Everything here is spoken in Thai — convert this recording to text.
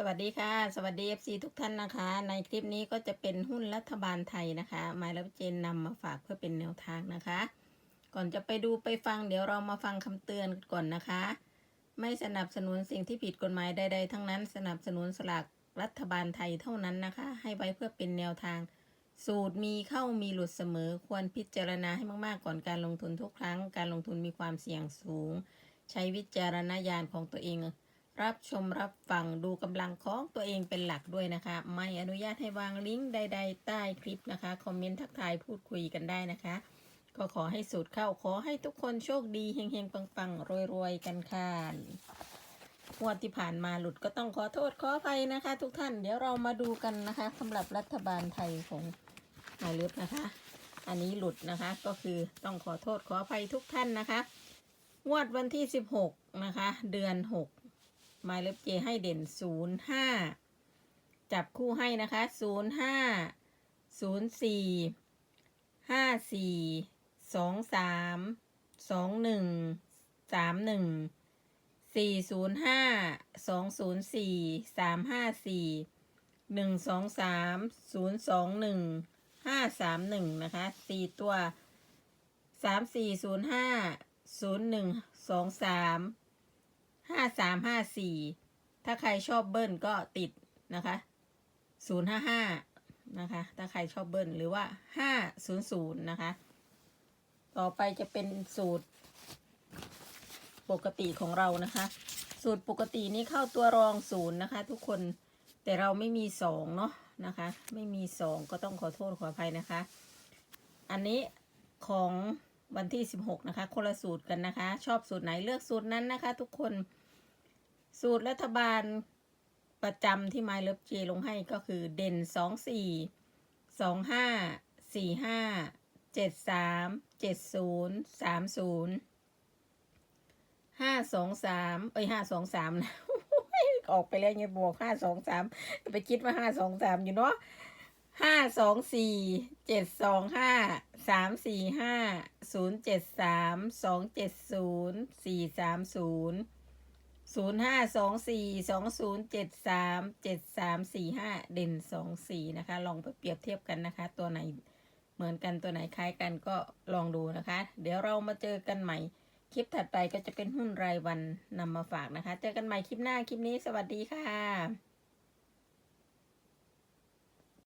สวัสดีค่ะ สวัสดี FC ทุกท่านนะคะ ในคลิปนี้ก็จะเป็นหุ้นรัฐบาลไทยนะคะหมายแล้วเจนนำมาฝากเพื่อเป็นแนวทางนะคะ ก่อนจะไปดูไปฟังเดี๋ยวเรามาฟังคำเตือนก่อนนะคะ ไม่สนับสนุนสิ่งที่ผิดกฎหมายใด ๆ ทั้งนั้น สนับสนุนสลากรัฐบาลไทยเท่านั้นนะคะ ให้ไว้เพื่อเป็นแนวทาง สูตรมีเข้ามีหลุดเสมอ ควรพิจารณาให้มากๆ ก่อนการลงทุนทุกครั้ง การลงทุนมีความเสี่ยงสูง ใช้วิจารณญาณของตัวเอง รับชมรับฟังดูกำลังของตัวเองเป็นหลักด้วยนะคะ ไม่อนุญาตให้วางลิงก์ใด ๆ ใต้คลิปนะคะ คอมเมนต์ทักทายพูดคุยกันได้นะคะ ก็ขอให้สูตรเข้าขอให้ทุกคนโชคดีเฮงๆปังๆรวยๆ กันค่ะงวดที่ผ่านมาหลุดก็ต้องขอโทษขออภัยนะคะ ทุกท่านเดี๋ยวเรามาดูกันนะคะสำหรับรัฐบาลไทยของนายเลือบนะคะ อันนี้หลุดนะคะก็คือต้องขอโทษขออภัยทุกท่านนะคะงวดวันที่ 16 นะคะ เดือน 6 มายเลขเจให้เด่น05จับคู่ให้นะคะ05 04 54 23 21 31 405 204 354 123 021 531นะคะ4ตัว3405 0123 ห้าสามห้าสี่ถ้าใครชอบเบิ้ลก็ติดนะคะศูนย์ห้าห้านะคะ ถ้าใครชอบเบิ้ลหรือว่าห้าศูนย์ศูนย์นะคะ ต่อไปจะเป็นสูตรปกติของเรานะคะ สูตรปกตินี้เข้าตัวรองศูนย์นะคะ ทุกคนแต่เราไม่มีสองเนาะนะคะ ไม่มีสองก็ต้องขอโทษขออภัยนะคะ อันนี้ของวันที่ 16 นะคะ คนละสูตรกันนะคะ ชอบสูตรไหนเลือกสูตรนั้นนะคะ ทุกคน สูตรรัฐบาลประจำที่ไมล์เลิฟเจลงให้ก็คือเด่น 2 4 2 5 4 5 7 3 7 0 3 0 5 2 3 เอ้ย 5 2 3 นะ ออกไปแล้วไงบวก 5 2 3 ไปคิดว่า 5 2 3 อยู่เนาะห้าสองสี่เจ็ดสองห้าสามสี่ห้าศูนย์เจ็ดสามสองเจ็ดศูนย์สี่สามศูนย์ ศูนย์ห้าสองสี่สองศูนย์เจ็ดสามเจ็ดสามสี่ห้าเด่นสองสี่นะคะ ลองไปเปรียบเทียบกันนะคะ ตัวไหนเหมือนกันตัวไหนคล้ายกันก็ลองดูนะคะ เดี๋ยวเรามาเจอกันใหม่ คลิปถัดไปก็จะเป็นหุ้นรายวันนำมาฝากนะคะ เจอกันใหม่คลิปหน้าคลิปนี้สวัสดีค่ะ